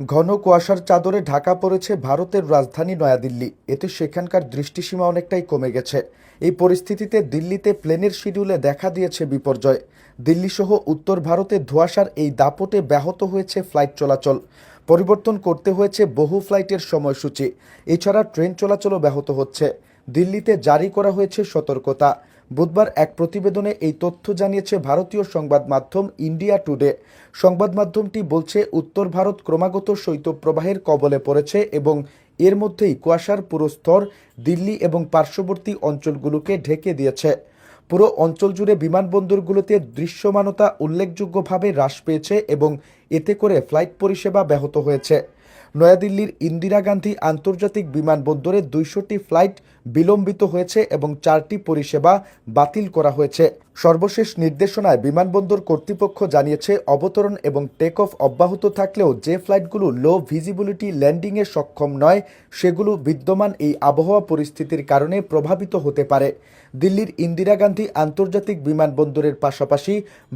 ঘন কুয়াশার চাদরে ঢাকা পড়েছে ভারতের রাজধানী নয়াদিল্লি। এতে সেখানকার দৃষ্টিসীমা অনেকটাই কমে গেছে। এই পরিস্থিতিতে দিল্লিতে প্লেনের শিডিউলে দেখা দিয়েছে বিপর্যয়। দিল্লিসহ উত্তর ভারতে ধোঁয়াশার এই দাপটে ব্যাহত হয়েছে ফ্লাইট চলাচল। পরিবর্তন করতে হয়েছে বহু ফ্লাইটের সময়সূচি। এছাড়া ট্রেন চলাচলও ব্যাহত হচ্ছে। দিল্লিতে জারি করা হয়েছে সতর্কতা। বুধবার এক প্রতিবেদনে এই তথ্য জানিয়েছে ভারতীয় সংবাদ মাধ্যম ইন্ডিয়া টুডে। সংবাদ মাধ্যমটি বলছে, উত্তর ভারত ক্রমাগত শৈত্যপ্রবাহের কবলে পড়েছে এবং এর মধ্যেই কুয়াশার পুরো স্তর দিল্লি এবং পার্শ্ববর্তী অঞ্চলগুলোকে ঢেকে দিয়েছে। পুরো অঞ্চল জুড়ে বিমানবন্দরগুলোতে দৃশ্যমানতা উল্লেখযোগ্যভাবে হ্রাস পেয়েছে এবং এতে করে ফ্লাইট পরিষেবা ব্যাহত হয়েছে। নয়াদিল্লির ইন্দিরা গান্ধী আন্তর্জাতিক বিমানবন্দরে দুইশোটি ফ্লাইট বিলম্বিত হয়েছে এবং চারটি পরিষেবা বাতিল করা হয়েছে। সর্বশেষ নির্দেশনায় বিমানবন্দর কর্তৃপক্ষ জানিয়েছে, অবতরণ এবং টেক অফ অব্যাহত থাকলেও যে ফ্লাইটগুলো লো ভিজিবিলিটি ল্যান্ডিংয়ে সক্ষম নয়, সেগুলো বিদ্যমান এই আবহাওয়া পরিস্থিতির কারণে প্রভাবিত হতে পারে। দিল্লির ইন্দিরা গান্ধী আন্তর্জাতিক বিমানবন্দরের পাশাপাশি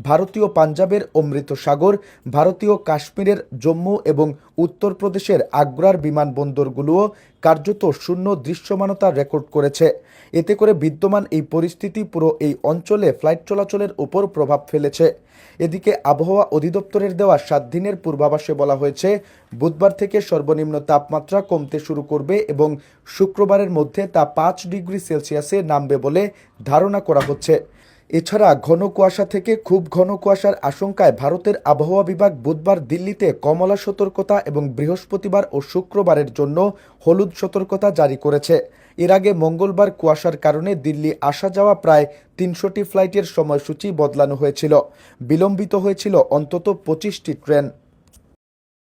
ভারতীয় পাঞ্জাবের অমৃত সাগর ভারতীয় কাশ্মীরের জম্মু এবং উত্তরপ্রদেশের আগ্রার বিমানবন্দরগুলোও কার্যত শূন্য দৃশ্যমানতা রেকর্ড করেছে। এতে করে বিদ্যমান এই পরিস্থিতি পুরো এই অঞ্চলে ফ্লাইট চলাচলের উপর প্রভাব ফেলেছে। এদিকে আবহাওয়া অধিদপ্তরের দেওয়া সাত দিনের পূর্বাভাসে বলা হয়েছে, বুধবার থেকে সর্বনিম্ন তাপমাত্রা কমতে শুরু করবে এবং শুক্রবারের মধ্যে তা পাঁচ ডিগ্রি সেলসিয়াসে নামবে বলে ধারণা করা হচ্ছে। এছাড়া ঘন কুয়াশা থেকে খুব ঘন কুয়াশার আশঙ্কায় ভারতের আবহাওয়া বিভাগ বুধবার দিল্লিতে কমলা সতর্কতা এবং বৃহস্পতিবার ও শুক্রবারের জন্য হলুদ সতর্কতা জারি করেছে। এর আগে মঙ্গলবার কুয়াশার কারণে দিল্লি আসা যাওয়া প্রায় তিনশোটি ফ্লাইটের সময়সূচি বদলানো হয়েছিল। বিলম্বিত হয়েছিল অন্তত পঁচিশটি ট্রেন।